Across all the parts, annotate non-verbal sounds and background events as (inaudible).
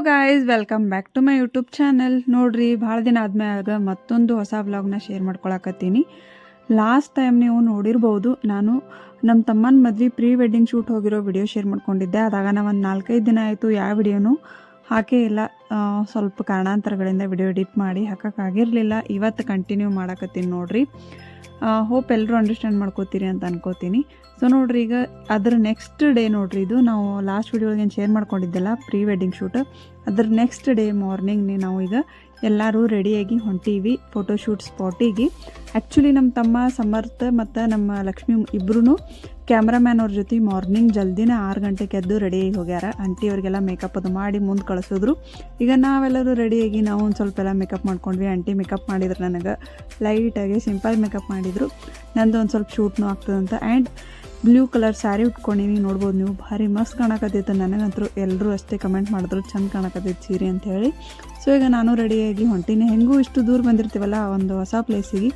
Hello guys welcome back to my YouTube channel ನೋಡ್ರಿ, ಭಾಳ ದಿನ ಆದ್ಮ್ಯಾಗ ಮತ್ತೊಂದು ಹೊಸ ವ್ಲಾಗ್ನ ಶೇರ್ ಮಾಡ್ಕೊಳಕತ್ತೀನಿ. ಲಾಸ್ಟ್ ಟೈಮ್ ನೀವು ನೋಡಿರ್ಬೋದು, ನಾನು ನಮ್ಮ ತಮ್ಮನ ಮದ್ವೆ ಪ್ರೀ ವೆಡ್ಡಿಂಗ್ ಶೂಟ್ ಹೋಗಿರೋ ವಿಡಿಯೋ ಶೇರ್ ಮಾಡ್ಕೊಂಡಿದ್ದೆ. ಅದಾಗ ನಾ ಒಂದು ನಾಲ್ಕೈದು ದಿನ ಆಯಿತು ಯಾವ ವಿಡಿಯೋನು ಹಾಕೇ ಇಲ್ಲ. ಸ್ವಲ್ಪ ಕಾರಣಾಂತರಗಳಿಂದ ವಿಡಿಯೋ ಎಡಿಟ್ ಮಾಡಿ ಹಾಕೋಕ್ಕಾಗಿರಲಿಲ್ಲ ಇವತ್ತು ಕಂಟಿನ್ಯೂ ಮಾಡಕತ್ತೀನಿ ನೋಡ್ರಿ. ಹೋಪ್ ಎಲ್ಲರೂ ಅಂಡರ್ಸ್ಟ್ಯಾಂಡ್ ಮಾಡ್ಕೋತೀರಿ ಅಂತ ಅನ್ಕೋತೀನಿ. ಸೊ ನೋಡ್ರಿ, ಈಗ ಅದ್ರ ನೆಕ್ಸ್ಟ್ ಡೇ ನೋಡ್ರಿ, ಇದು ನಾವು ಲಾಸ್ಟ್ ವಿಡಿಯೋಗೆ ಶೇರ್ ಮಾಡ್ಕೊಂಡಿದ್ದೆಲ್ಲ ಪ್ರೀ ವೆಡ್ಡಿಂಗ್ ಶೂಟ್ ಅದ್ರ ನೆಕ್ಸ್ಟ್ ಡೇ ಮಾರ್ನಿಂಗ್ ನಾವು ಈಗ ಎಲ್ಲರೂ ರೆಡಿಯಾಗಿ ಹೊಂಟೀವಿ ಫೋಟೋಶೂಟ್ ಸ್ಪಾಟಿಗೆ ಆ್ಯಕ್ಚುಲಿ ನಮ್ಮ ತಮ್ಮ ಸಮರ್ಥ ಮತ್ತು ನಮ್ಮ ಲಕ್ಷ್ಮಿ ಇಬ್ಬರೂ ಕ್ಯಾಮ್ರಾಮ್ಯಾನ್ ಅವ್ರ ಜೊತೆ ಮಾರ್ನಿಂಗ್ ಜಲ್ದಿನೇ ಆರು ಗಂಟೆಗೆ ಎದ್ದು ರೆಡಿಯಾಗಿ ಹೋಗ್ಯಾರ. ಆಂಟಿ ಅವ್ರಿಗೆಲ್ಲ ಮೇಕಪ್ ಅದು ಮಾಡಿ ಮುಂದೆ ಕಳಿಸಿದ್ರು. ಈಗ ನಾವೆಲ್ಲರೂ ರೆಡಿಯಾಗಿ ನಾವು ಒಂದು ಸ್ವಲ್ಪ ಎಲ್ಲ ಮೇಕಪ್ ಮಾಡ್ಕೊಂಡ್ವಿ. ಆಂಟಿ ಮೇಕಪ್ ಮಾಡಿದ್ರು ನನಗೆ. ಲೈಟಾಗಿ ಸಿಂಪಲ್ ಮೇಕಪ್ ಮಾಡಿದರು. ನಂದು ಒಂದು ಸ್ವಲ್ಪ ಶೂಟ್ನೂ ಆಗ್ತದಂತ. ಆ್ಯಂಡ್ ಬ್ಲೂ ಕಲರ್ ಸ್ಯಾರಿ ಉಟ್ಕೊಂಡಿನಿ, ನೋಡ್ಬೋದು ನೀವು. ಭಾರಿ ಮಸ್ತ್ ಕಾಣಕತ್ತೈತೆ. ನನಗಂತರೂ ಎಲ್ಲರೂ ಅಷ್ಟೇ ಕಮೆಂಟ್ ಮಾಡಿದ್ರು, ಚಂದ ಕಾಣಕತ್ತೈತೆ ಸೀರೆ ಅಂತ ಹೇಳಿ. ಸೊ ಈಗ ನಾನು ರೆಡಿಯಾಗಿ ಹೊಂಟೀನಿ. ಹೆಂಗೂ ಇಷ್ಟು ದೂರ ಬಂದಿರ್ತೀವಲ್ಲ ಒಂದು ಹೊಸ ಪ್ಲೇಸಿಗೆ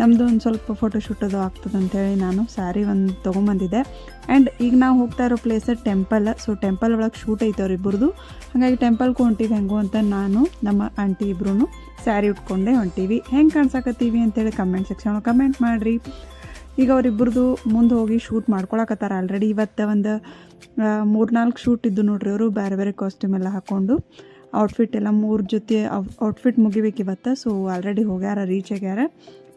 ನಮ್ಮದು ಒಂದು ಸ್ವಲ್ಪ ಫೋಟೋಶೂಟ್ ಅದು ಆಗ್ತದೆ ಅಂತೇಳಿ ನಾನು ಸ್ಯಾರಿ ಒಂದು ತೊಗೊಂಬಂದಿದ್ದೆ. ಆ್ಯಂಡ್ ಈಗ ನಾವು ಹೋಗ್ತಾ ಇರೋ ಪ್ಲೇಸ ಟೆಂಪಲ್ ಸೊ ಟೆಂಪಲ್ ಒಳಗೆ ಶೂಟ್ ಐತೆ ಇಬ್ಬರದು ಹಾಗಾಗಿ ಟೆಂಪಲ್ಗೆ ಹೊಂಟೀವಿ ಹೆಂಗು ಅಂತ ನಾನು, ನಮ್ಮ ಆಂಟಿ ಇಬ್ರು ಸ್ಯಾರಿ ಉಟ್ಕೊಂಡೇ ಹೊಂಟೀವಿ. ಹೆಂಗೆ ಕಾಣ್ಸಕತ್ತೀವಿ ಅಂತೇಳಿ ಕಮೆಂಟ್ ಸೆಕ್ಷನ್ ಕಮೆಂಟ್ ಮಾಡಿರಿ. ಈಗ ಅವರಿಬ್ಬರದು ಮುಂದೆ ಹೋಗಿ ಶೂಟ್ ಮಾಡ್ಕೊಳಕತ್ತಾರ ಆಲ್ರೆಡಿ ಇವತ್ತು ಒಂದು ಮೂರ್ನಾಲ್ಕು ಶೂಟ್ ಇದ್ದು ನೋಡ್ರಿ ಅವರು ಬೇರೆ ಬೇರೆ ಕಾಸ್ಟ್ಯೂಮ್ ಎಲ್ಲ ಹಾಕ್ಕೊಂಡು ಔಟ್ಫಿಟ್ ಎಲ್ಲ ಮೂರು ಜೊತೆ ಔಟ್ಫಿಟ್ ಮುಗಿಬೇಕು ಇವತ್ತು ಸೊ ಆಲ್ರೆಡಿ ಹೋಗ್ಯಾರ ರೀಚ್ ಆಗ್ಯಾರ.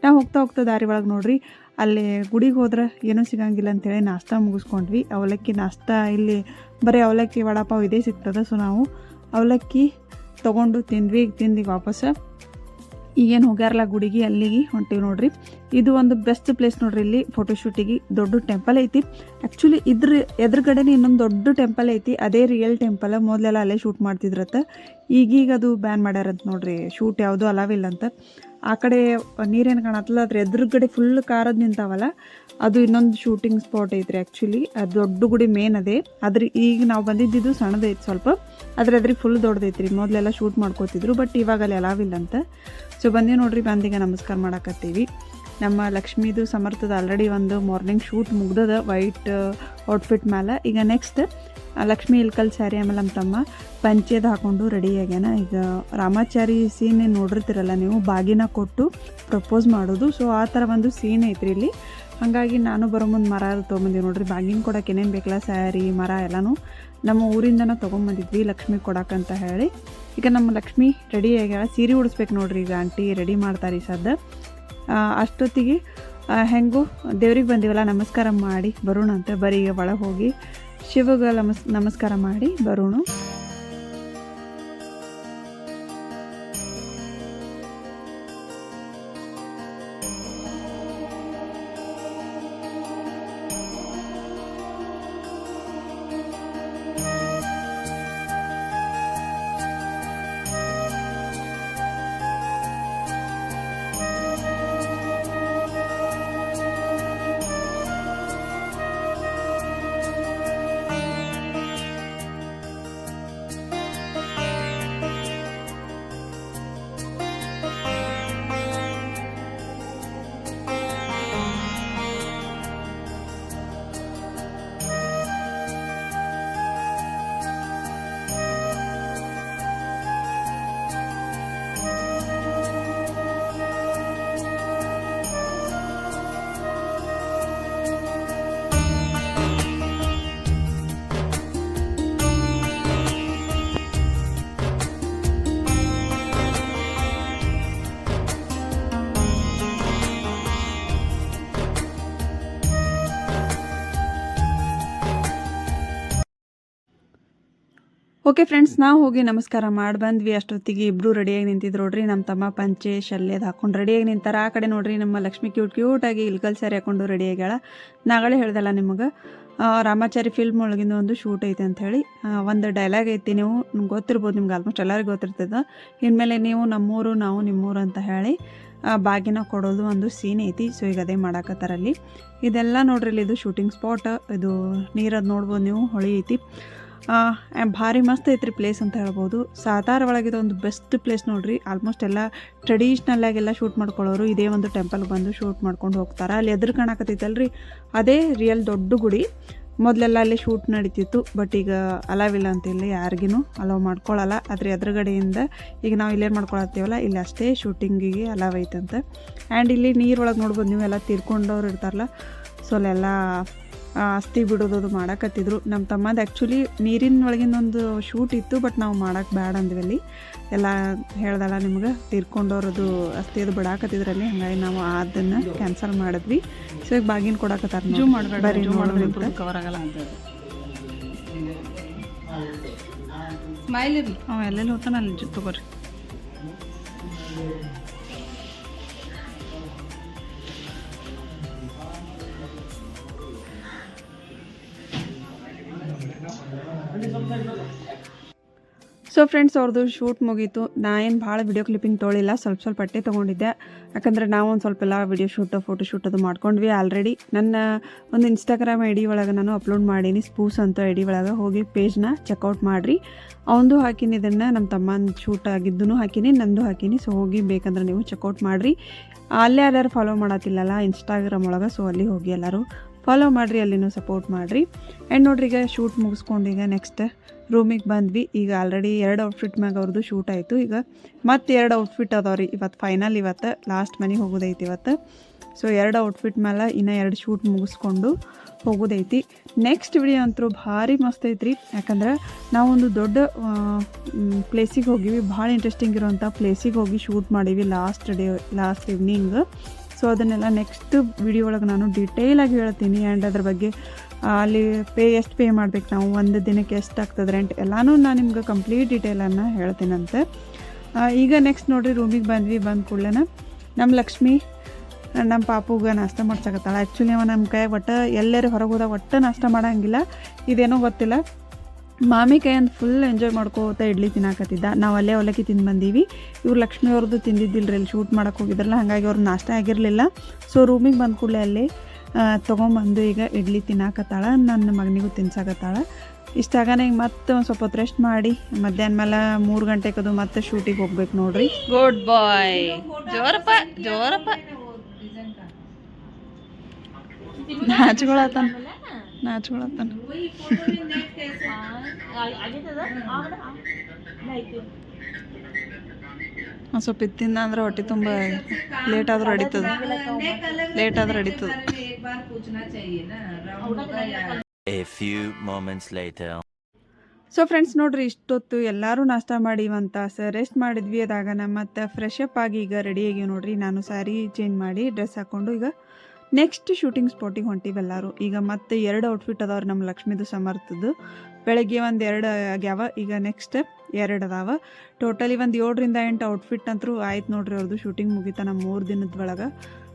ನಾವು ಹೋಗ್ತಾ ಹೋಗ್ತಾ ದಾರಿ ಒಳಗೆ ನೋಡ್ರಿ, ಅಲ್ಲಿ ಗುಡಿಗೆ ಹೋದ್ರೆ ಏನೂ ಸಿಗಂಗಿಲ್ಲ ಅಂತೇಳಿ ನಾಷ್ಟ ಮುಗಿಸ್ಕೊಂಡ್ವಿ. ಅವಲಕ್ಕಿ ನಾಷ್ಟ ಇಲ್ಲಿ, ಬರೀ ಅವಲಕ್ಕಿ ವಡಾಪಾವ್ ಇದೇ ಸಿಗ್ತದೆ ಸೊ ನಾವು ಅವಲಕ್ಕಿ ತೊಗೊಂಡು ತಿಂದ್ವಿ ಈಗ ವಾಪಸ್. ಈಗೇನು ಹೋಗ್ಯಾರಲ್ಲ ಗುಡಿಗೆ, ಅಲ್ಲಿಗೆ ಹೊಂಟಿವಿ ನೋಡ್ರಿ. ಇದು ಒಂದು ಬೆಸ್ಟ್ ಪ್ಲೇಸ್ ನೋಡ್ರಿ ಇಲ್ಲಿ ಫೋಟೋಶೂಟಿಗೆ ದೊಡ್ಡ ಟೆಂಪಲ್ ಐತಿ. ಆ್ಯಕ್ಚುಲಿ ಇದ್ರ ಎದುರುಗಡೆನೇ ಇನ್ನೊಂದು ದೊಡ್ಡ ಟೆಂಪಲ್ ಐತಿ. ಅದೇ ರಿಯಲ್ ಟೆಂಪಲ್ ಮೊದಲೆಲ್ಲ ಅಲ್ಲೇ ಶೂಟ್ ಮಾಡ್ತಿದ್ರತ್ತ. ಈಗೀಗ ಅದು ಬ್ಯಾನ್ ಮಾಡ್ಯಾರಂತ ನೋಡ್ರಿ. ಶೂಟ್ ಯಾವುದೂ ಅಲಾವಿಲ್ಲ ಅಂತ ಆ ಕಡೆ ನೀರೇನು ಕಾಣತ್ತಲ್ಲ, ಅದ್ರ ಎದುರುಗಡೆ ಫುಲ್ ಕಾರದ್ ನಿಂತಾವಲ್ಲ, ಅದು ಇನ್ನೊಂದು ಶೂಟಿಂಗ್ ಸ್ಪಾಟ್ ಐತ್ರಿ ಆ್ಯಕ್ಚುಲಿ ಅದು ದೊಡ್ಡ ಗುಡಿ ಮೇನ್ ಅದೇ. ಆದ್ರೆ ಈಗ ನಾವು ಬಂದಿದ್ದು ಸಣ್ಣದೈತಿ ಸ್ವಲ್ಪ. ಅದ್ರ ಎದ್ರಿಗೆ ಫುಲ್ ದೊಡ್ಡದೈತ್ರಿ. ಮೊದಲೆಲ್ಲ ಶೂಟ್ ಮಾಡ್ಕೋತಿದ್ರು ಬಟ್ ಇವಾಗ ಅಲ್ಲಿ ಅಲಾವಿಲ್ಲ ಅಂತ. ಸೊ ಬಂದು ನೋಡ್ರಿ, ಬಂದಿಗೆ ನಮಸ್ಕಾರ ಮಾಡಾಕತ್ತೀವಿ. ನಮ್ಮ ಲಕ್ಷ್ಮೀದು ಸಮರ್ಥದ ಆಲ್ರೆಡಿ ಒಂದು ಮಾರ್ನಿಂಗ್ ಶೂಟ್ ಮುಗ್ದದ ವೈಟ್ ಔಟ್ಫಿಟ್ ಮೇಲೆ ಈಗ ನೆಕ್ಸ್ಟ್ ಲಕ್ಷ್ಮಿ ಇಲ್ಕಲ್ ಸ್ಯಾರಿ ಆಮೇಲೆ ನಮ್ಮ ತಮ್ಮ ಪಂಚೆದು ಹಾಕೊಂಡು ರೆಡಿ ಆಗ್ಯಾನ. ಈಗ ರಾಮಾಚಾರಿ ಸೀನ್ ನೋಡಿರ್ತೀರಲ್ಲ ನೀವು, ಬಾಗಿನ ಕೊಟ್ಟು ಪ್ರಪೋಸ್ ಮಾಡೋದು. ಸೊ ಆ ಥರ ಒಂದು ಸೀನ್ ಐತ್ರಿ ಇಲ್ಲಿ. ಹಾಗಾಗಿ ನಾನು ಬರೋ ಮುಂದೆ ಮರ ತೊಗೊಂಬಂದಿವಿ ನೋಡ್ರಿ. ಬಾಗಿನ ಕೊಡಕ್ಕೆ ಏನೇನು ಬೇಕಲ್ಲ ಸ್ಯಾರಿ ಮರ ಎಲ್ಲನೂ ನಮ್ಮ ಊರಿಂದನೇ ತೊಗೊಂಬಂದಿದ್ವಿ, ಲಕ್ಷ್ಮಿ ಕೊಡಕ್ಕಂತ ಹೇಳಿ. ಈಗ ನಮ್ಮ ಲಕ್ಷ್ಮಿ ರೆಡಿ ಆಗ್ಯಾಳ. ಸೀರೆ ಉಡಿಸ್ಬೇಕು ನೋಡ್ರಿ ಈಗ ಆಂಟಿ ರೆಡಿ ಮಾಡ್ತಾರೆ ಈ ಸದ್ದ ಅಷ್ಟೊತ್ತಿಗೆ ಹೆಂಗೂ ದೇವ್ರಿಗೆ ಬಂದೀವಲ್ಲ, ನಮಸ್ಕಾರ ಮಾಡಿ ಬರೋಣ ಅಂತ ಬರೀ ಈಗ ಒಳಗೆ ಹೋಗಿ ಶಿವಗ ನಮಸ್ ನಮಸ್ಕಾರ ಮಾಡಿ ಬರೋಣ. ಓಕೆ ಫ್ರೆಂಡ್ಸ್ ನಾವು ಹೋಗಿ ನಮಸ್ಕಾರ ಮಾಡಿ ಬಂದ್ವಿ. ಅಷ್ಟೊತ್ತಿಗೆ ಇಬ್ಬರು ರೆಡಿಯಾಗಿ ನಿಂತಿದ್ರು ನೋಡ್ರಿ. ನಮ್ಮ ತಮ್ಮ ಪಂಚೆ ಶಲ್ಯದ ಹಾಕೊಂಡು ರೆಡಿಯಾಗಿ ನಿಂತಾರೆ. ಆ ಕಡೆ ನೋಡ್ರಿ ನಮ್ಮ ಲಕ್ಷ್ಮಿ ಕ್ಯೂಟ್ ಕ್ಯೂಟಾಗಿ ಇಲ್ಕಲ್ ಸ್ಯಾರಿ ಹಾಕೊಂಡು ರೆಡಿ ಆಗ್ಯಾಳ. ನಾಗಳೇ ಹೇಳ್ದಲ್ಲ ನಿಮಗೆ ರಾಮಾಚಾರಿ ಫಿಲ್ಮ್ ಒಳಗಿಂದ ಒಂದು ಶೂಟ್ ಐತೆ ಅಂತ ಹೇಳಿ. ಒಂದು ಡೈಲಾಗ್ ಐತಿ. ನೀವು ಗೊತ್ತಿರ್ಬೋದು ನಿಮ್ಗೆ ಆಲ್ಮೋಸ್ಟ್ ಎಲ್ಲರಿಗೂ ಗೊತ್ತಿರ್ತದೆ. ಇನ್ಮೇಲೆ ನೀವು ನಮ್ಮೂರು, ನಾವು ನಿಮ್ಮೂರು ಅಂತ ಹೇಳಿ ಬಾಗಿನ ಕೊಡೋದು ಒಂದು ಸೀನ್ ಐತಿ. ಸೊ ಈಗ ಅದೇ ಮಾಡಾಕತ್ತಾರಲ್ಲಿ. ಇದೆಲ್ಲ ನೋಡ್ರಿ ಇಲ್ಲಿ ಇದು ಶೂಟಿಂಗ್ ಸ್ಪಾಟ್ ಇದು ನೀರದು ನೋಡ್ಬೋದು ನೀವು, ಹೊಳಿ ಐತಿ. ಭಾರಿ ಮಸ್ತ್ ಐತ್ರಿ ಪ್ಲೇಸ್ ಅಂತ ಹೇಳ್ಬೋದು. ಸಾತಾರ ಒಳಗಿದ ಒಂದು ಬೆಸ್ಟ್ ಪ್ಲೇಸ್ ನೋಡ್ರಿ. ಆಲ್ಮೋಸ್ಟ್ ಎಲ್ಲ ಟ್ರೆಡಿಷ್ನಲ್ ಆಗೆಲ್ಲ ಶೂಟ್ ಮಾಡ್ಕೊಳ್ಳೋರು ಇದೇ ಒಂದು ಟೆಂಪಲ್ಗೆ ಬಂದು ಶೂಟ್ ಮಾಡ್ಕೊಂಡು ಹೋಗ್ತಾರೆ. ಅಲ್ಲಿ ಎದುರು ಕಾಣಕತ್ತೈತಲ್ರಿ. ಅದೇ ರಿಯಲ್ ದೊಡ್ಡ ಗುಡಿ. ಮೊದಲೆಲ್ಲ ಅಲ್ಲಿ ಶೂಟ್ ನಡೀತಿತ್ತು. ಬಟ್ ಈಗ ಅಲಾವಿಲ್ಲ ಅಂತ ಇಲ್ಲಿ ಯಾರಿಗೂ ಅಲೋ ಮಾಡ್ಕೊಳ್ಳಲ್ಲ. ಆದರೆ ಎದುರುಗಡೆಯಿಂದ ಈಗ ನಾವು ಇಲ್ಲೇನು ಮಾಡ್ಕೊಳತ್ತೀವಲ್ಲ, ಇಲ್ಲಿ ಅಷ್ಟೇ ಶೂಟಿಂಗಿಗೆ ಅಲಾವ್ ಐತಂತೆ. ಆ್ಯಂಡ್ ಇಲ್ಲಿ ನೀರೊಳಗೆ ನೋಡ್ಬೋದು, ನೀವೆಲ್ಲ ತೀರ್ಕೊಂಡವ್ರು ಇರ್ತಾರಲ್ಲ. ಸೊ ಅಲ್ಲೆಲ್ಲ ಆ, ಅಸ್ಥಿ ಬಿಡೋದು ಅದು ಮಾಡಕತ್ತಿದ್ರು. ನಮ್ಮ ತಮ್ಮದು ಆ್ಯಕ್ಚುಲಿ ನೀರಿನ ಒಳಗಿನ ಒಂದು ಶೂಟ್ ಇತ್ತು ಬಟ್ ನಾವು ಮಾಡಕ್ಕೆ ಬ್ಯಾಡ ಅಂದ್ವಿ ಅಲ್ಲಿ. ಎಲ್ಲ ಹೇಳ್ದಲ್ಲ ನಿಮ್ಗೆ ತೀರ್ಕೊಂಡವ್ರದ್ದು ಅಸ್ತಿ ಅದು ಬಿಡಾಕತ್ತಿದ್ರಲ್ಲಿ ಹಂಗಾಗಿ ನಾವು ಅದನ್ನು ಕ್ಯಾನ್ಸಲ್ ಮಾಡಿದ್ವಿ. ಸೊ ಈಗ ಬಾಗಿನ ಕೊಡಕತ್ತಾರ ಕವರ್ ಆಗಲ್ಲ ಅಂತ ಸ್ಮೈಲ್ ಇರಲಿ. ಅವ ಎಲ್ಲೆಲ್ಲಿ ಹೋಗ್ತಾನೆ ಅಲ್ಲಿ ಜೊತೆ ತಗೋರಿ. ಸೊ ಫ್ರೆಂಡ್ಸ್ ಅವ್ರದ್ದು ಶೂಟ್ ಮುಗೀತು. ನಾ ಏನು ಭಾಳ ವಿಡಿಯೋ ಕ್ಲಿಪ್ಪಿಂಗ್ ತೊಳಿಲ್ಲ, ಸ್ವಲ್ಪ ಸ್ವಲ್ಪ ಬಟ್ಟೆ ತೊಗೊಂಡಿದ್ದೆ. ಯಾಕಂದರೆ ನಾವು ಒಂದು ಸ್ವಲ್ಪ ಎಲ್ಲ ವಿಡಿಯೋ ಶೂಟು ಫೋಟೋ ಶೂಟ್ ಅದು ಮಾಡ್ಕೊಂಡ್ವಿ ಆಲ್ರೆಡಿ ನನ್ನ ಒಂದು ಇನ್ಸ್ಟಾಗ್ರಾಮ್ ಐ ಡಿ ಒಳಗೆ ನಾನು ಅಪ್ಲೋಡ್ ಮಾಡೀನಿ ಸ್ಪೂಸ್ ಅಂತ ಐ ಡಿ ಒಳಗೆ. ಹೋಗಿ ಪೇಜ್ನ ಚೆಕ್ಔಟ್ ಮಾಡಿರಿ. ಅವಂದು ಹಾಕಿನಿ, ಇದನ್ನು ನಮ್ಮ ತಮ್ಮನ ಶೂಟ್ ಆಗಿದ್ದು ಹಾಕಿನಿ, ನಂದು ಹಾಕಿನಿ. ಸೊ ಹೋಗಿ ಬೇಕಂದ್ರೆ ನೀವು ಚೆಕ್ಔಟ್ ಮಾಡಿರಿ. ಅಲ್ಲೇ ಯಾರ್ಯಾರು ಫಾಲೋ ಮಾಡತ್ತಿಲ್ಲಲ್ಲ ಇನ್ಸ್ಟಾಗ್ರಾಮ್ ಒಳಗೆ ಸೊ ಅಲ್ಲಿ ಹೋಗಿ ಎಲ್ಲರೂ ಫಾಲೋ ಮಾಡಿರಿ, ಅಲ್ಲಿನೂ ಸಪೋರ್ಟ್ ಮಾಡಿರಿ. ಆ್ಯಂಡ್ ನೋಡ್ರಿ ಈಗ ಶೂಟ್ ಮುಗಿಸ್ಕೊಂಡು ಈಗ ನೆಕ್ಸ್ಟ್ ರೂಮಿಗೆ ಬಂದ್ವಿ. ಈಗ ಆಲ್ರೆಡಿ ಎರಡು ಔಟ್ಫಿಟ್ ಮ್ಯಾಗ ಅವ್ರದ್ದು ಶೂಟ್ ಆಯಿತು. ಈಗ ಮತ್ತೆ ಎರಡು ಔಟ್ಫಿಟ್ ಅದಾವ ರೀ. ಇವತ್ತು ಫೈನಲ್ ಇವತ್ತು ಲಾಸ್ಟ್ ಮನೆಗೆ ಹೋಗೋದೈತಿ ಇವತ್ತು. ಸೊ ಎರಡು ಔಟ್ಫಿಟ್ ಮೇಲೆ ಇನ್ನೂ ಎರಡು ಶೂಟ್ ಮುಗಿಸ್ಕೊಂಡು ಹೋಗೋದೈತಿ. ನೆಕ್ಸ್ಟ್ ವಿಡಿಯೋ ಅಂತೂ ಭಾರಿ ಮಸ್ತ್ ಐತ್ರಿ. ಯಾಕಂದ್ರೆ ನಾವೊಂದು ದೊಡ್ಡ ಪ್ಲೇಸಿಗೆ ಹೋಗಿವಿ. ಭಾಳ ಇಂಟ್ರೆಸ್ಟಿಂಗ್ ಇರೋವಂಥ ಪ್ಲೇಸಿಗೆ ಹೋಗಿ ಶೂಟ್ ಮಾಡೀವಿ last day last evening so ಅದನ್ನೆಲ್ಲ ನೆಕ್ಸ್ಟ್ ವಿಡಿಯೋ ಒಳಗೆ ನಾನು ಡೀಟೇಲಾಗಿ ಹೇಳ್ತೀನಿ. ಆ್ಯಂಡ್ ಅದ್ರ ಬಗ್ಗೆ ಅಲ್ಲಿ ಪೇ ಎಷ್ಟು ಪೇ ಮಾಡ್ಬೇಕು ನಾವು? ಒಂದು ದಿನಕ್ಕೆ ಎಷ್ಟು ಆಗ್ತದೆ ರೆಂಟ್ ಎಲ್ಲನೂ ನಾನು ನಿಮ್ಗೆ ಕಂಪ್ಲೀಟ್ ಡೀಟೇಲನ್ನು ಹೇಳ್ತೀನಂತೆ. ಈಗ ನೆಕ್ಸ್ಟ್ ನೋಡಿರಿ ರೂಮಿಗೆ ಬಂದ್ವಿ, ಬಂದ ಕೂಡಲೇ ನಮ್ಮ ಲಕ್ಷ್ಮಿ ನಮ್ಮ ಪಾಪುಗೆ ನಾಷ್ಟ ಮಾಡ್ಸಕತ್ತಾಳ. ಆ್ಯಕ್ಚುಲಿ ಅವ ನಮ್ಮ ಕೈ ಒಟ್ಟು, ಎಲ್ಲರೂ ಹೊರಗೆ ಹೋದಾಗ ಒಟ್ಟು ನಾಷ್ಟ ಮಾಡಂಗಿಲ್ಲ. ಇದೇನೋ ಗೊತ್ತಿಲ್ಲ. ಮಾಮಿ ಕೈಯಂದು ಫುಲ್ ಎಂಜಾಯ್ ಮಾಡ್ಕೋತ ಇಡ್ಲಿ ತಿನ್ನಾಕತ್ತಿದ್ದ. ನಾವು ಅಲ್ಲೇ ಅವಲಕ್ಕಿ ತಿಂದು ಬಂದೀವಿ. ಇವ್ರು ಲಕ್ಷ್ಮಿ ಅವ್ರದ್ದು ತಿಂದಿದ್ದಿಲ್ಲ ರೀ ಶೂಟ್ ಮಾಡಕ್ಕೆ ಹೋಗಿದ್ರಲ್ಲ, ಹಾಗಾಗಿ ಅವ್ರು ನಾಷ್ಟ ಆಗಿರಲಿಲ್ಲ. ಸೊ ರೂಮಿಗೆ ಬಂದ ಕೂಡಲೇ ಅಲ್ಲಿ ತೊಗೊಂಬಂದು ಈಗ ಇಡ್ಲಿ ತಿನ್ನಾಕತ್ತಾಳ ನನ್ನ ಮಗನಿಗೂ ತಿನ್ಸಾಕತ್ತಾಳ. ಇಷ್ಟಾಗನ ಈಗ ಮತ್ತೆ ಒಂದು ಸ್ವಲ್ಪ ಹೊತ್ತು ರೆಸ್ಟ್ ಮಾಡಿ ಮಧ್ಯಾಹ್ನ ಮೇಲೆ ಮೂರು ಗಂಟೆಗದು ಮತ್ತೆ ಶೂಟಿಗೆ ಹೋಗ್ಬೇಕು ನೋಡ್ರಿ. ಗುಡ್ ಬಾಯ್ ಜೋರಪ್ಪ ಜೋರಪ್ಪ. ನಾಚ್ಕೊಳತ್ತಾನ ನಾಚ್ಕೊಳತ್ತಾನ. ಒಂದು ಸ್ವಲ್ಪ ಇತ್ತಿಂದ ಅಂದ್ರೆ ಹೊಟ್ಟೆ ತುಂಬ ಲೇಟ್ ಆದ್ರೂ ಅಡಿತದ ಲೇಟ್ ಆದ್ರೂ ಅಡಿತದ. ಸೊ ಫ್ರೆಂಡ್ಸ್ ನೋಡ್ರಿ ಇಷ್ಟೊತ್ತು ಎಲ್ಲರೂ ನಾಷ್ಟ ಒಂದು ತಾಸು ರೆಸ್ಟ್ ಮಾಡಿದ್ವಿ. ಅದಾಗನ ಮತ್ತು ಫ್ರೆಶ್ ಅಪ್ ಆಗಿ ಈಗ ರೆಡಿ ಆಗಿ ನೋಡ್ರಿ. ನಾನು ಸ್ಯಾರಿ ಚೇಂಜ್ ಮಾಡಿ ಡ್ರೆಸ್ ಹಾಕ್ಕೊಂಡು ಈಗ ನೆಕ್ಸ್ಟ್ ಶೂಟಿಂಗ್ ಸ್ಪಾಟಿಗೆ ಹೊಂಟಿವಿ ಎಲ್ಲರೂ. ಈಗ ಮತ್ತೆ ಎರಡು ಔಟ್ಫಿಟ್ ಅದಾವ್ರಿ ನಮ್ಮ ಲಕ್ಷ್ಮೀದು ಸಮರ್ಥದ್ದು. ಬೆಳಗ್ಗೆ ಒಂದು ಎರಡು ಆಗ್ಯಾವ, ಈಗ ನೆಕ್ಸ್ಟ್ ಎರಡು ಅದಾವ. ಟೋಟಲಿ ಒಂದು ಏಳರಿಂದ ಎಂಟು ಔಟ್ಫಿಟ್ ಅಂತೂ ಆಯ್ತು ನೋಡ್ರಿ ಅವ್ರದ್ದು ಶೂಟಿಂಗ್ ಮುಗಿತ ನಮ್ಮ ಮೂರು ದಿನದ ಒಳಗೆ.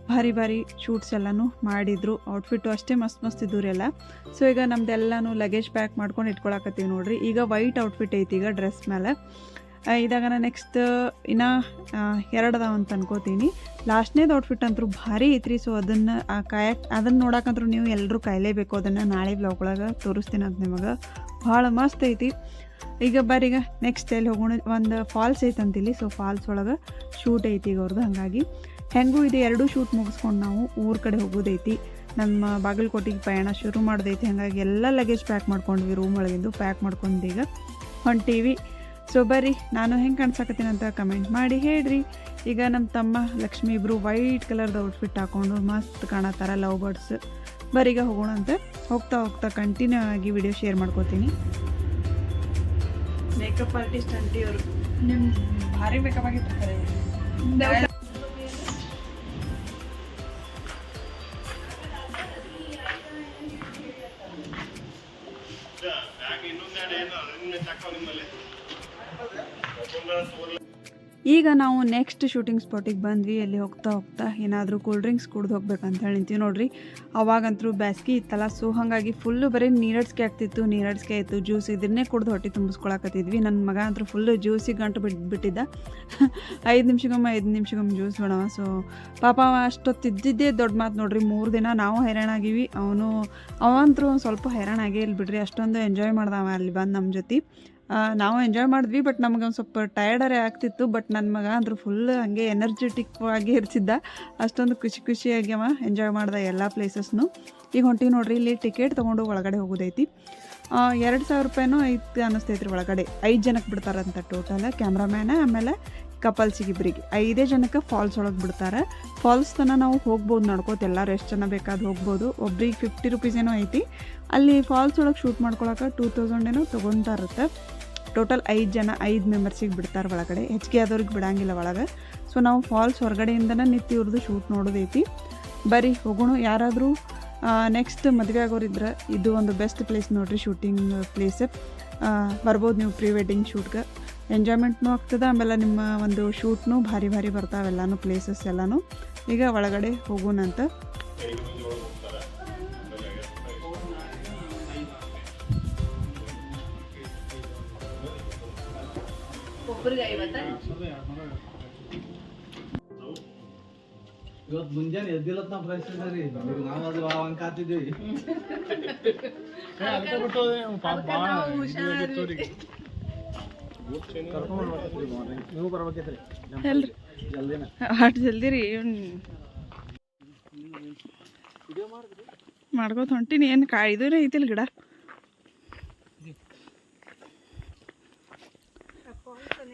ಭಾರಿ ಭಾರಿ ಶೂಟ್ಸ್ ಎಲ್ಲಾನು ಮಾಡಿದ್ರು. ಔಟ್ಫಿಟ್ಟು ಅಷ್ಟೇ ಮಸ್ತ್ ಮಸ್ತ್ ಇದ್ದವ್ರಿ ಎಲ್ಲ. ಸೊ ಈಗ ನಮ್ದೆಲ್ಲನೂ ಲಗೇಜ್ ಪ್ಯಾಕ್ ಮಾಡ್ಕೊಂಡು ಇಟ್ಕೊಳಕತ್ತೀವಿ ನೋಡ್ರಿ. ಈಗ ವೈಟ್ ಔಟ್ಫಿಟ್ ಐತಿ ಈಗ ಡ್ರೆಸ್ ಮೇಲೆ ಇದಾಗ ನಾನು ನೆಕ್ಸ್ಟ್ ಇನ್ನು ಎರಡು ಅದಾವ ಅಂತ ಅನ್ಕೋತೀನಿ ಲಾಸ್ಟ್ನೇದು ಔಟ್ಫಿಟ್ ಅಂತೂ ಭಾರಿ ಐತ್ರಿ. ಸೊ ಅದನ್ನು ಕಾಯಕ್, ಅದನ್ನು ನೋಡಕ್ಕಂತ್ರು ನೀವು ಎಲ್ಲರೂ ಕಾಯಲೇಬೇಕು. ಅದನ್ನು ನಾಳೆ ಬ್ಲಾಗ್ ಒಳಗೆ ತೋರಿಸ್ತೀನಿ ಅಂತ ನಿಮಗೆ. ಭಾಳ ಮಸ್ತ್ ಐತಿ. ಈಗ ಬರೀಗ ನೆಕ್ಸ್ಟ್ ಎಲ್ಲಿ ಹೋಗೋಣ, ಒಂದು ಫಾಲ್ಸ್ ಐತಂತಿಲ್ಲಿ ಸೊ ಫಾಲ್ಸ್ ಒಳಗೆ ಶೂಟ್ ಐತಿ ಈಗ ಅವ್ರದ್ದು ಹಾಗಾಗಿ. ಹೆಂಗೂ ಇದು ಎರಡೂ ಶೂಟ್ ಮುಗಿಸ್ಕೊಂಡು ನಾವು ಊರ ಕಡೆ ಹೋಗೋದೈತಿ. ನಮ್ಮ ಬಾಗಲಕೋಟೆಗೆ ಪ್ರಯಾಣ ಶುರು ಮಾಡ್ದೈತಿ. ಹಾಗಾಗಿ ಎಲ್ಲ ಲಗೇಜ್ ಪ್ಯಾಕ್ ಮಾಡ್ಕೊಂಡ್ವಿ ರೂಮ್ ಒಳಗಿಂದು. ಪ್ಯಾಕ್ ಮಾಡ್ಕೊಂಡು ಈಗ ಹೊಂಟೀವಿ. ಸೊ ಬರ್ರಿ ನಾನು ಹೆಂಗೆ ಕಾಣಿಸಕತ್ತೀನಿ ಅಂತ ಕಮೆಂಟ್ ಮಾಡಿ ಹೇಳ್ರಿ. ಈಗ ನಮ್ಮ ತಮ್ಮ ಲಕ್ಷ್ಮಿ ಇಬ್ಬರು ವೈಟ್ ಕಲರ್ದು ಔಟ್ಫಿಟ್ ಹಾಕೊಂಡು ಮಸ್ತ್ ಕಾಣತ್ತಾರ ಲವ್ ಬರ್ಡ್ಸ್ ಬರೀಗ ಹೋಗೋಣ ಅಂತ. ಹೋಗ್ತಾ ಹೋಗ್ತಾ ಕಂಟಿನ್ಯೂ ಆಗಿ ವಿಡಿಯೋ ಶೇರ್ ಮಾಡ್ಕೋತೀನಿ. ಮೇಕಪ್ ಆರ್ಟಿಸ್ಟ್ ಅಂಟಿ ಅವರು. ನಿಮ್ಮ ಭಾರಿ ಮೇಕಪ್ ಆಗಿರ್ತಾರೆ ಈಗ ನಾವು ನೆಕ್ಸ್ಟ್ ಶೂಟಿಂಗ್ ಸ್ಪಾಟಿಗೆ ಬಂದ್ವಿ. ಅಲ್ಲಿ ಹೋಗ್ತಾ ಹೋಗ್ತಾ ಏನಾದರೂ ಕೂಲ್ ಡ್ರಿಂಕ್ಸ್ ಕುಡ್ದು ಹೋಗ್ಬೇಕಂತ ಹೇಳಿ ನಿಂತೀವಿ ನೋಡ್ರಿ. ಅವಾಗಂತೂ ಬ್ಯಾಸ್ಗೆ ಇತ್ತಲ್ಲ ಸೊ ಹಾಗಾಗಿ ಫುಲ್ಲು ಬರೀ ನೀರಡ್ಸ್ಕೆ ಆಗ್ತಿತ್ತು ನೀರಡ್ಸ್ಕೆ ಆಯಿತು ಜ್ಯೂಸ್ ಇದನ್ನೇ ಕುಡ್ದು ಹೊಟ್ಟೆ ತುಂಬಿಸ್ಕೊಳಕತ್ತಿದ್ವಿ. ನನ್ನ ಮಗ ಅಂತೂ ಫುಲ್ಲು ಜ್ಯೂಸಿಗೆ ಗಂಟು ಬಿಟ್ಟು ಬಿಟ್ಟಿದ್ದ. (laughs) ಐದು ನಿಮಿಷಕ್ಕೊಮ್ಮೆ ಐದು ನಿಮಿಷಕ್ಕೊಮ್ಮೆ ಜ್ಯೂಸ್ ಬೇಡವ. ಸೊ ಪಾಪ ಅಷ್ಟೊತ್ತಿದ್ದಿದ್ದೇ ಅಷ್ಟೊತ್ತು ದೊಡ್ಡ ಮಾತು ನೋಡ್ರಿ. ಮೂರು ದಿನ ನಾವು ಹೈರಾಣಾಗಿವಿ ಅವನು ಅವಂತರೂ ಒಂದು ಸ್ವಲ್ಪ ಹೈರಾಣಾಗೇ ಇಲ್ಲ ಬಿಡ್ರಿ ಅಷ್ಟೊಂದು ಎಂಜಾಯ್ ಮಾಡ್ದವ ಅಲ್ಲಿ ಬಂದು ನಮ್ಮ ಜೊತೆ. ನಾವು ಎಂಜಾಯ್ ಮಾಡಿದ್ವಿ ಬಟ್ ನಮ್ಗೆ ಒಂದು ಸ್ವಲ್ಪ ಟಯರ್ಡರೇ ಆಗ್ತಿತ್ತು ಬಟ್ ನನ್ನ ಮಗ ಅಂದ್ರೆ ಫುಲ್ ಹಂಗೆ ಎನರ್ಜೆಟಿಕ್ ಆಗಿ ಇರ್ತಿದ್ದ. ಅಷ್ಟೊಂದು ಖುಷಿ ಖುಷಿಯಾಗಿ ಅವ ಎಂಜಾಯ್ ಮಾಡ್ದೆ ಎಲ್ಲ ಪ್ಲೇಸಸ್ನು ಈಗ ಹೊಂಟಿವಿ ನೋಡ್ರಿ, ಇಲ್ಲಿ ಟಿಕೆಟ್ ತೊಗೊಂಡು ಒಳಗಡೆ ಹೋಗೋದೈತಿ. ಎರಡು ಸಾವಿರ ರೂಪಾಯಿನೂ ಐತಿ ಅನ್ನಿಸ್ತೈತ್ರಿ ಒಳಗಡೆ. ಐದು ಜನಕ್ಕೆ ಬಿಡ್ತಾರಂತ ಟೋಟಲ್ ಕ್ಯಾಮ್ರಾಮ್ಯಾನ ಆಮೇಲೆ ಕಪಲ್ಸಿಗೆ ಇಬ್ಬರಿಗೆ ಐದೇ ಜನಕ್ಕೆ ಫಾಲ್ಸ್ ಒಳಗೆ ಬಿಡ್ತಾರೆ. ಫಾಲ್ಸ್ ತನಕ ನಾವು ಹೋಗ್ಬೋದು ನೋಡ್ಕೋತ, ಎಲ್ಲರೂ ಎಷ್ಟು ಜನ ಬೇಕಾದ್ರೆ ಹೋಗ್ಬೋದು. ಒಬ್ರಿಗೆ ಫಿಫ್ಟಿ ರುಪೀಸ್ ಏನೋ ಐತಿ. ಅಲ್ಲಿ ಫಾಲ್ಸ್ ಒಳಗೆ ಶೂಟ್ ಮಾಡ್ಕೊಳಕ್ಕೆ ಟೂ ತೌಸಂಡ್ ಏನೋ ತೊಗೊತಾ ಇರುತ್ತೆ ಟೋಟಲ್ ಐದು ಜನ, ಐದು ಮೆಂಬರ್ಸಿಗೆ ಬಿಡ್ತಾರೆ ಒಳಗಡೆ. ಹೆಚ್ಚಿಗೆ ಆದವ್ರಿಗೆ ಬಿಡಂಗಿಲ್ಲ ಒಳಗೆ. ಸೊ ನಾವು ಫಾಲ್ಸ್ ಹೊರಗಡೆಯಿಂದನೇ ನಿತ್ಯ ಇವ್ರದ್ದು ಶೂಟ್ ನೋಡೋದೈತಿ. ಬರೀ ಹೋಗೋಣ, ಯಾರಾದರೂ ನೆಕ್ಸ್ಟ್ ಮದುವೆ ಆಗೋರಿದ್ರೆ ಇದು ಒಂದು ಬೆಸ್ಟ್ ಪ್ಲೇಸ್ ನೋಡ್ರಿ ಶೂಟಿಂಗ್ ಪ್ಲೇಸ್ ಬರ್ಬೋದು ನೀವು ಪ್ರೀ ವೆಡ್ಡಿಂಗ್ ಶೂಟ್ಗೆ ಎಂಜಾಯ್ಮೆಂಟ್ನೂ ಆಗ್ತದೆ, ಆಮೇಲೆ ನಿಮ್ಮ ಒಂದು ಶೂಟ್ನು ಭಾರಿ ಭಾರಿ ಬರ್ತಾವೆಲ್ಲನೂ ಪ್ಲೇಸಸ್ ಎಲ್ಲನೂ. ಈಗ ಒಳಗಡೆ ಹೋಗೋಣಂತ. ಐವತ್ತ ಇವತ್ತು? ಮುಂಜಾನೆ ಎದ್ದಿಲ್ಲತ್ ನಾವು ಅದು ಬರ್ಬೇಕೈತ್ರಿ ಜಲ್ದಿನ. ಜಲ್ದಿ ರೀ ಮಾಡ್ಕೋತ ಹೊಂಟೀನಿ ಏನು ಕಾ ಇದೂನೇ ಐತಿಲ್ಲ ಗಿಡ.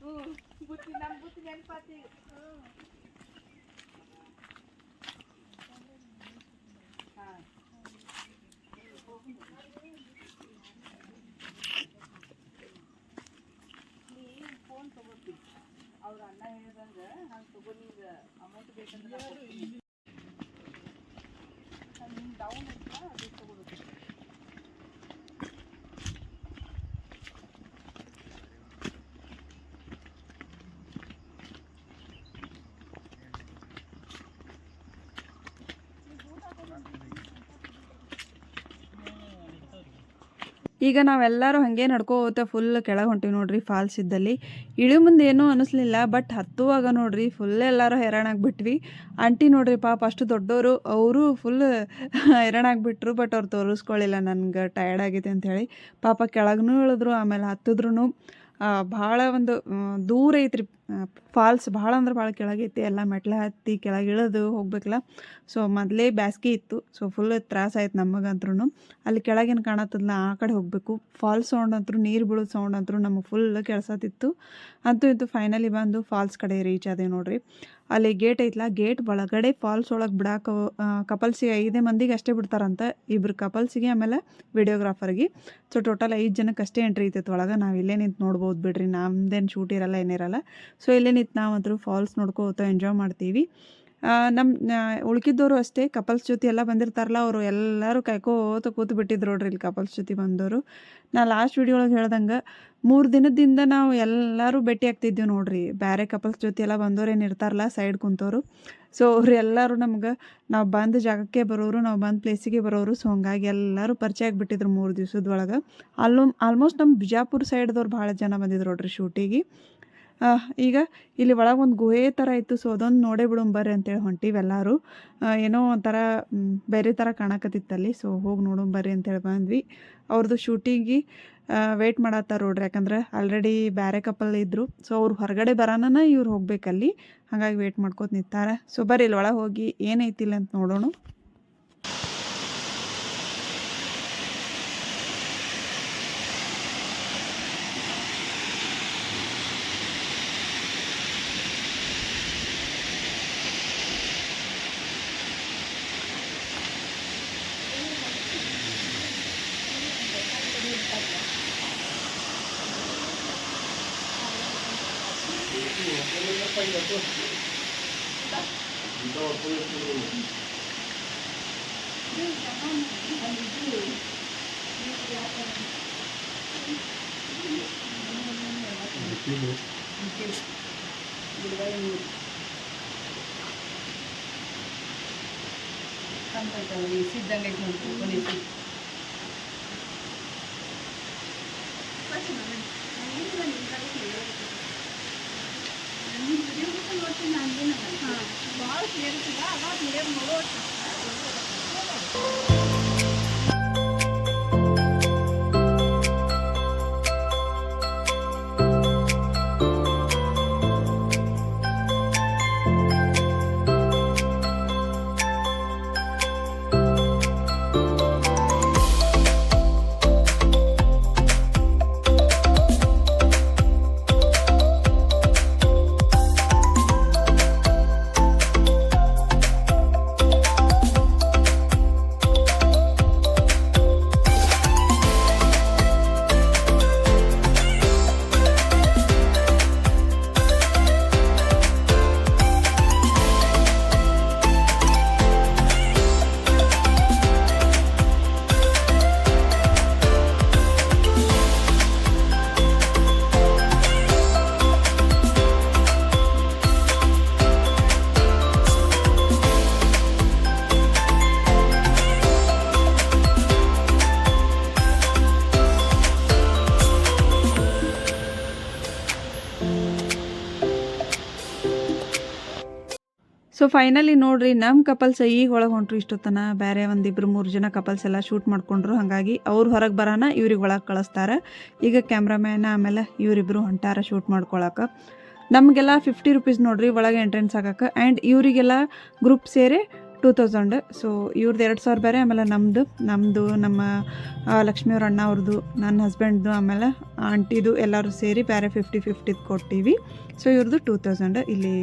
ಹ್ಞೂ ಬುತ್ತಿ ನಮ್ಮ ಬುತ್ತಿ ನೆನಪಾತಿ ಹ್ಞೂ ಹಾಂ ನೀ ಫೋನ್ ತಗೋತೀನಿ ಅವ್ರ ಅಣ್ಣ ಹೇಳ್ದಂಗೆ ನಾನು ತಗೋ ಅಮೌಂಟ್ ಬೇಕಂದ್ರೆ ಈಗ ನಾವೆಲ್ಲರೂ ಹಾಗೆ ನಡ್ಕೋತ ಫುಲ್ ಕೆಳಗೆ ಹೊಂಟಿವಿ ನೋಡ್ರಿ ಫಾಲ್ಸ್ ಇದ್ದಲ್ಲಿ. ಇಳಿ ಮುಂದೆ ಏನೂ ಅನಿಸ್ಲಿಲ್ಲ ಬಟ್ ಹತ್ತುವಾಗ ನೋಡ್ರಿ ಫುಲ್ ಎಲ್ಲರೂ ಹೈರಾಣಾಗ್ಬಿಟ್ವಿ ಆಂಟಿ ನೋಡ್ರಿ ಪಾಪ ಅಷ್ಟು ದೊಡ್ಡವರು ಅವರು ಫುಲ್ (laughs) ಹೈರಾಣಾಗ್ಬಿಟ್ರು ಬಟ್ ಅವ್ರು ತೋರಿಸ್ಕೊಳ್ಳಿಲ್ಲ ನನಗೆ ಟಯರ್ಡ್ ಆಗೈತೆ ಅಂಥೇಳಿ ಪಾಪ ಕೆಳಗೂ ಇಳಿದ್ರು, ಆಮೇಲೆ ಹತ್ತಿದ್ರು ಭಾಳ ಒಂದು ದೂರ ಐತ್ರಿ. ಫಾಲ್ಸ್ ಭಾಳ ಅಂದ್ರೆ ಭಾಳ ಕೆಳಗೈತಿ ಎಲ್ಲ ಮೆಟ್ಲು ಹತ್ತಿ ಕೆಳಗೆ ಇಳಿದು ಹೋಗ್ಬೇಕಲ್ಲ. ಸೊ ಮೊದಲೇ ಬ್ಯಾಸ್ಗೆ ಇತ್ತು. ಸೊ ಫುಲ್ ತ್ರಾಸ ಆಯ್ತು ನಮಗಂತ್ರೂ ಅಲ್ಲಿ ಕೆಳಗೇನು ಕಾಣತ್ತದಲ್ಲ ಆ ಕಡೆ ಹೋಗಬೇಕು. ಫಾಲ್ಸ್ ಸೌಂಡ್ ಅಂತೂ, ನೀರು ಬೀಳೋದು ಸೌಂಡ್ ಅಂತೂ ನಮಗೆ ಫುಲ್ ಕೆಲ್ಸತಿತ್ತು ಅಂತೂ ಇತ್ತು ಫೈನಲಿ ಬಂದು ಫಾಲ್ಸ್ ಕಡೆ ರೀಚ್ ಆದೆ ನೋಡ್ರಿ. ಅಲ್ಲಿ ಗೇಟ್ ಐತಲ್ಲ ಗೇಟ್ ಒಳಗಡೆ ಫಾಲ್ಸ್ ಒಳಗೆ ಬಿಡಾಕ ಕಪಲ್ಸಿಗೆ ಐದೇ ಮಂದಿಗೆ ಅಷ್ಟೇ ಬಿಡ್ತಾರಂತ ಇಬ್ರು ಕಪಲ್ಸಿಗೆ ಆಮೇಲೆ ವಿಡಿಯೋಗ್ರಾಫರ್ಗೆ ಸೊ ಟೋಟಲ್ ಐದು ಜನಕ್ಕೆ ಅಷ್ಟೇ ಎಂಟ್ರಿ ಐತೈತೆ ಒಳಗೆ. ನಾವು ಇಲ್ಲೇ ನಿಂತು ನೋಡ್ಬೋದು ಬಿಡ್ರಿ. ನಮ್ದೇನು ಶೂಟ್ ಇರಲ್ಲ ಏನಿರಲ್ಲ ಸೊ ನಿಂತು ನಾವಂತರೂ ಫಾಲ್ಸ್ ನೋಡ್ಕೋತ ಎಂಜಾಯ್ ಮಾಡ್ತೀವಿ. ನಮ್ಮ ಉಳ್ಕಿದ್ದವರು ಅಷ್ಟೇ ಕಪಲ್ಸ್ ಜೊತೆ ಎಲ್ಲ ಬಂದಿರ್ತಾರಲ್ಲ, ಅವರು ಎಲ್ಲರೂ ಕಾಯ್ಕೋತ ಕೂತು ಬಿಟ್ಟಿದ್ರು ನೋಡ್ರಿ ಇಲ್ಲಿ ಕಪಲ್ಸ್ ಜೊತೆ ಬಂದವರು ನಾ ಲಾಸ್ಟ್ ವಿಡಿಯೋ ಒಳಗೆ ಹೇಳ್ದಂಗೆ, ಮೂರು ದಿನದಿಂದ ನಾವು ಎಲ್ಲರೂ ಭೇಟಿ ಆಗ್ತಿದ್ದೀವಿ ನೋಡ್ರಿ. ಬೇರೆ ಕಪಲ್ಸ್ ಜೊತೆ ಎಲ್ಲ ಬಂದವ್ರು ಏನು ಇರ್ತಾರಲ್ಲ ಸೈಡ್ ಕುಂತವರು ಸೊ ಅವ್ರು ಎಲ್ಲರೂ ನಮ್ಗೆ, ನಾವು ಬಂದ ಜಾಗಕ್ಕೆ ಬರೋರು, ನಾವು ಬಂದ ಪ್ಲೇಸಿಗೆ ಬರೋರು. ಸೊ ಹಂಗಾಗಿ ಎಲ್ಲರೂ ಪರಿಚಯ ಆಗಿಬಿಟ್ಟಿದ್ರು ಮೂರು ದಿವ್ಸದೊಳಗೆ ಅಲ್ಲೂ ಆಲ್ಮೋಸ್ಟ್ ನಮ್ಮ ಬಿಜಾಪುರ ಸೈಡ್ದವ್ರು ಭಾಳ ಜನ ಬಂದಿದ್ರು ನೋಡ್ರಿ ಶೂಟಿಗೆ ಈಗ ಇಲ್ಲಿ ಒಳಗೆ ಒಂದು ಗುಹೆ ಥರ ಇತ್ತು ಸೊ ಅದೊಂದು ನೋಡೇ ಬಿಡೋಣ ಬರ್ರಿ ಅಂತೇಳಿ ಹೊಂಟೀವಿ ಎಲ್ಲರೂ ಆ, ಏನೋ ಒಂಥರ ಬೇರೆ ಥರ ಕಾಣಕತ್ತಿತ್ತಲ್ಲಿ ಸೊ ಹೋಗಿ ನೋಡೋಣ ಬರ್ರಿ ಅಂತೇಳಿ ಬಂದ್ವಿ. ಅವ್ರದ್ದು ಶೂಟಿಂಗಿ ವೆಯ್ಟ್ ಮಾಡತ್ತಾರ ನೋಡ್ರಿ ಯಾಕಂದ್ರೆ ಆಲ್ರೆಡಿ ಬೇರೆ ಕಪಲ್ ಇದ್ದರು ಸೊ ಅವ್ರು ಹೊರಗಡೆ ಬರೋಣ ಇವ್ರು ಹೋಗ್ಬೇಕಲ್ಲಿ ಹಾಗಾಗಿ ವೆಯ್ಟ್ ಮಾಡ್ಕೋತ ನಿಂತಾರೆ. ಸೊ ಬರ್ರಿ ಇಲ್ಲಿ ಒಳಗೆ ಹೋಗಿ ಏನೈತಿಲ್ಲ ಅಂತ ನೋಡೋಣ. tuh ini apa yang jatuh ಸಿದ್ದಂಗೆ ಐತೆ ನೋಡಿ ಕೊನೆಸಿ ಸೊ ಫೈನಲಿ ನೋಡ್ರಿ ನಮ್ಮ ಕಪಲ್ಸ್ ಈಗ ಒಳಗೆ ಹೊಂಟ್ರು ಇಷ್ಟೊತ್ತನ. ಬೇರೆ ಒಂದಿಬ್ರು ಮೂರು ಜನ ಕಪಲ್ಸ್ ಎಲ್ಲ ಶೂಟ್ ಮಾಡ್ಕೊಂಡ್ರು. ಹಾಗಾಗಿ ಅವ್ರು ಹೊರಗೆ ಬರೋಣ ಇವ್ರಿಗೆ ಒಳಗೆ ಕಳಿಸ್ತಾರೆ. ಈಗ ಕ್ಯಾಮ್ರಾಮ್ಯಾನ ಆಮೇಲೆ ಇವರಿಬ್ರು ಹೊಂಟಾರ ಶೂಟ್ ಮಾಡ್ಕೊಳಕ್ಕೆ ನಮಗೆಲ್ಲ ಫಿಫ್ಟಿ ರುಪೀಸ್ ನೋಡ್ರಿ, ಒಳಗೆ ಎಂಟ್ರೆನ್ಸ್ ಆಗಕ್ಕೆ ಆ್ಯಂಡ್ ಇವರಿಗೆಲ್ಲ ಗ್ರೂಪ್ ಸೇರಿ ಟೂ ತೌಸಂಡ್ ಸೊ ಇವ್ರದ್ದು ಎರಡು ಸಾವಿರ ಬೇರೆ ಆಮೇಲೆ ನಮ್ಮದು ನಮ್ಮದು ನಮ್ಮ ಲಕ್ಷ್ಮಿಯವ್ರ ಅಣ್ಣ ಅವ್ರದ್ದು ನನ್ನ ಹಸ್ಬೆಂಡ್ದು ಆಮೇಲೆ ಆಂಟಿದು ಎಲ್ಲರೂ ಸೇರಿ ಬೇರೆ ಫಿಫ್ಟಿ ಫಿಫ್ಟಿದು ಕೊಟ್ಟಿವಿ. ಸೊ ಇವ್ರದ್ದು ಟೂ ತೌಸಂಡ್ ಇಲ್ಲಿ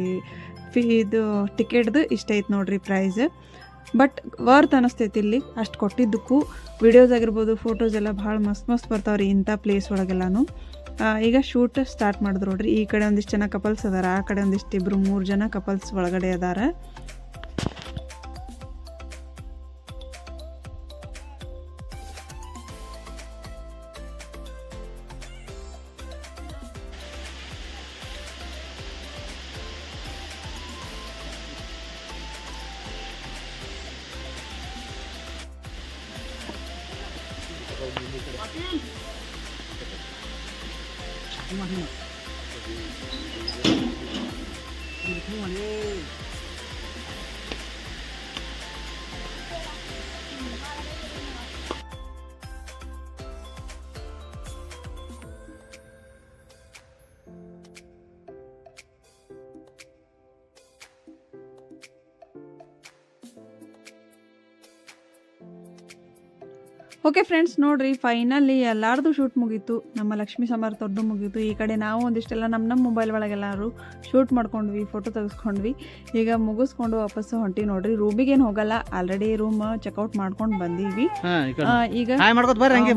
ಫಿ ಇದು ಟಿಕೆಟ್ದು ಇಷ್ಟ ಐತೆ ನೋಡ್ರಿ ಪ್ರೈಸ್ ಬಟ್ ವರ್ತ್ ಅನಿಸ್ತೈತಿ ಇಲ್ಲಿ, ಅಷ್ಟು ಕೊಟ್ಟಿದ್ದಕ್ಕೂ. ವಿಡಿಯೋಸ್ ಆಗಿರ್ಬೋದು ಫೋಟೋಸ್ ಎಲ್ಲ ಭಾಳ ಮಸ್ತ್ ಮಸ್ತ್ ಬರ್ತಾವ್ರಿ ಇಂಥ ಪ್ಲೇಸ್ ಒಳಗೆಲ್ಲಾನು. ಈಗ ಶೂಟ್ ಸ್ಟಾರ್ಟ್ ಮಾಡಿದ್ರು ನೋಡ್ರಿ, ಈ ಕಡೆ ಒಂದಿಷ್ಟು ಜನ ಕಪಲ್ಸ್ ಅದಾರ, ಆ ಕಡೆ ಒಂದಿಷ್ಟು ಇಬ್ಬರು ಮೂರು ಜನ ಕಪಲ್ಸ್ ಒಳಗಡೆ ಅದಾರ. ಓಕೆ ಫ್ರೆಂಡ್ಸ್ ನೋಡ್ರಿ ಫೈನಲಿ ಎಲ್ಲಾರ್ದು ಶೂಟ್ ಮುಗೀತು. ನಮ್ಮ ಲಕ್ಷ್ಮಿ ಲಕ್ಷ್ಮೀ ದೊಡ್ಡ ಮುಗೀತು. ಈ ಕಡೆ ನಾವು ಒಂದಿಷ್ಟೆಲ್ಲ ನಮ್ಮ ನಮ್ಮ ಮೊಬೈಲ್ ಒಳಗೆಲ್ಲರೂ ಶೂಟ್ ಮಾಡ್ಕೊಂಡ್ವಿ ಫೋಟೋ ತೆಗೆಸ್ಕೊಂಡ್ವಿ. ಈಗ ಮುಗಿಸ್ಕೊಂಡು ವಾಪಸ್ ಹೊಂಟಿ ನೋಡ್ರಿ ರೂಮಿಗೇನು ಹೋಗಲ್ಲ. ಆಲ್ರೆಡಿ ರೂಮ್ ಚೆಕ್ಔಟ್ ಮಾಡ್ಕೊಂಡು ಬಂದೀವಿ. ಹಾ ಆ, ಈಗ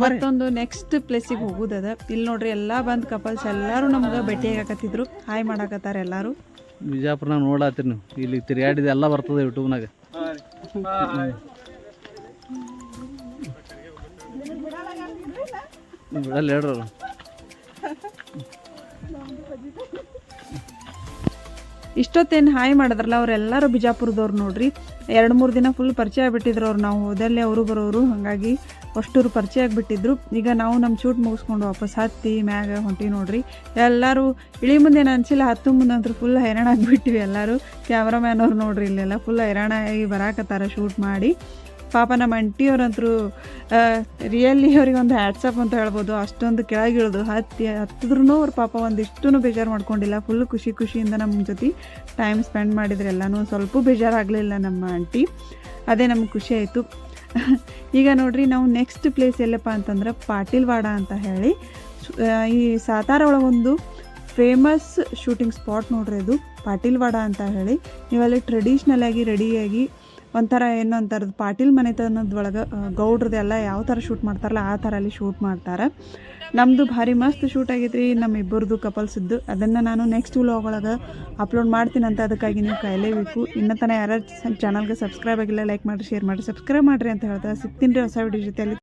ಮತ್ತೊಂದು ನೆಕ್ಸ್ಟ್ ಪ್ಲೇಸಿಗೆ ಹೋಗೋದದ. ಇಲ್ಲಿ ನೋಡ್ರಿ ಎಲ್ಲಾ ಬಂದ್ ಕಪಲ್ಸ್ ಎಲ್ಲಾರು ನಮ್ಗೆ ಭೇಟಿ ಆಗಕತ್ತಿದ್ರು. ಹಾಯ್ ಮಾಡಾಕತ್ತಾರ ಎಲ್ಲಾರು. ಬಿಜಾಪುರ್ನಾಗ ನೋಡತ್ತೀರಿ ನೀವು. ಇಲ್ಲಿ ತಿರ್ಗಾಡಿದ ಎಲ್ಲ ಬರ್ತದೆ ಯೂಟ್ಯೂಬ್ನಾಗ ಅವ್ರು. ಇಷ್ಟೊತ್ತೇನು ಹಾಯ್ ಮಾಡಿದ್ರಲ್ಲ, ಅವರೆಲ್ಲರೂ ಬಿಜಾಪುರದವ್ರು ನೋಡ್ರಿ. ಎರಡು ಮೂರು ದಿನ ಫುಲ್ ಪರಿಚಯ ಆಗಿಬಿಟ್ಟಿದ್ರು ಅವ್ರು. ನಾವು ಹೋದಲ್ಲೇ ಅವರು ಬರೋರು, ಹಾಗಾಗಿ ಅಷ್ಟೂರು ಪರಿಚಯ ಆಗಿಬಿಟ್ಟಿದ್ರು. ಈಗ ನಾವು ನಮ್ಮ ಶೂಟ್ ಮುಗಿಸ್ಕೊಂಡು ವಾಪಸ್ ಹತ್ತಿ ಮ್ಯಾಗ ಹೊಂಟಿ ನೋಡ್ರಿ. ಎಲ್ಲರೂ ಇಳಿ ಮುಂದೆ ಏನು ಅನ್ಸಿಲ್ಲ, ಹತ್ತು ಮುಂದೆ ಫುಲ್ ಹೈರಾಣ ಆಗಿಬಿಟ್ಟಿವಿ ಎಲ್ಲರೂ. ಕ್ಯಾಮ್ರಾಮ್ಯಾನ್ ಅವ್ರು ನೋಡ್ರಿ, ಇಲ್ಲೆಲ್ಲ ಫುಲ್ ಹೈರಾಣ ಆಗಿ ಬರಾಕತ್ತಾರ ಶೂಟ್ ಮಾಡಿ. ಪಾಪ ನಮ್ಮ ಅಂಟಿಯವ್ರಂತರೂ ರಿಯಲ್ಲಿ ಅವ್ರಿಗೆ ಒಂದು ಹ್ಯಾಟ್ಸಪ್ ಅಂತ ಹೇಳ್ಬೋದು. ಅಷ್ಟೊಂದು ಕೆಳಗಿಳಿದು ಹತ್ತಿ ಹತ್ತಿದ್ರೂ ಅವ್ರ ಪಾಪ ಒಂದಿಷ್ಟೂ ಬೇಜಾರು ಮಾಡ್ಕೊಂಡಿಲ್ಲ. ಫುಲ್ ಖುಷಿ ಖುಷಿಯಿಂದ ನಮ್ಮ ಜೊತೆ ಟೈಮ್ ಸ್ಪೆಂಡ್ ಮಾಡಿದ್ರೆ ಎಲ್ಲನೂ. ಸ್ವಲ್ಪ ಬೇಜಾರಾಗಲಿಲ್ಲ ನಮ್ಮ ಆಂಟಿ. ಅದೇ ನಮ್ಗೆ ಖುಷಿ ಆಯಿತು. ಈಗ ನೋಡ್ರಿ, ನಾವು ನೆಕ್ಸ್ಟ್ ಪ್ಲೇಸ್ ಎಲ್ಲಪ್ಪ ಅಂತಂದ್ರೆ ಪಾಟೀಲ್ವಾಡ ಅಂತ ಹೇಳಿ. ಈ ಸಾತಾರ ಒಳಗೊಂದು ಫೇಮಸ್ ಶೂಟಿಂಗ್ ಸ್ಪಾಟ್ ನೋಡ್ರಿ ಅದು. ಪಾಟೀಲ್ವಾಡ ಅಂತ ಹೇಳಿ. ನೀವಲ್ಲಿ ಟ್ರೆಡಿಷ್ನಲ್ ಆಗಿ ರೆಡಿಯಾಗಿ ಒಂಥರ ಏನೋ ಅಂತಾರದು ಪಾಟೀಲ್ ಮನೆತನದೊಳಗೆ ಗೌಡ್ರದೆಲ್ಲ ಯಾವ ಥರ ಶೂಟ್ ಮಾಡ್ತಾರಲ್ಲ, ಆ ಥರ ಅಲ್ಲಿ ಶೂಟ್ ಮಾಡ್ತಾರೆ. ನಮ್ಮದು ಭಾರಿ ಮಸ್ತ್ ಶೂಟ್ ಆಗೈತ್ರಿ ನಮ್ಮ ಇಬ್ಬರದು ಕಪಲ್ಸಿದ್ದು. ಅದನ್ನು ನಾನು ನೆಕ್ಸ್ಟ್ ವ್ಲಾಗ್ ಒಳಗೆ ಅಪ್ಲೋಡ್ ಮಾಡ್ತೀನಂತ ಅದಕ್ಕಾಗಿ ನೀವು ಕಾಯಲೇಬೇಕು ಇನ್ನೂ ತನಕ ಯಾರು ಚಾನಲ್ಗೆ ಸಬ್ಸ್ಕ್ರೈಬ್ ಆಗಿಲ್ಲ ಲೈಕ್ ಮಾಡಿರಿ ಶೇರ್ ಮಾಡಿರಿ ಸಬ್ಸ್ಕ್ರೈಬ್ ಮಾಡಿರಿ ಅಂತ ಹೇಳ್ತಾರೆ ಸಿಗ್ತೀನಿ ರೀ ಹೊಸ ವಿಡಿಯೋ ಜೊತೆಯಲ್ಲಿ.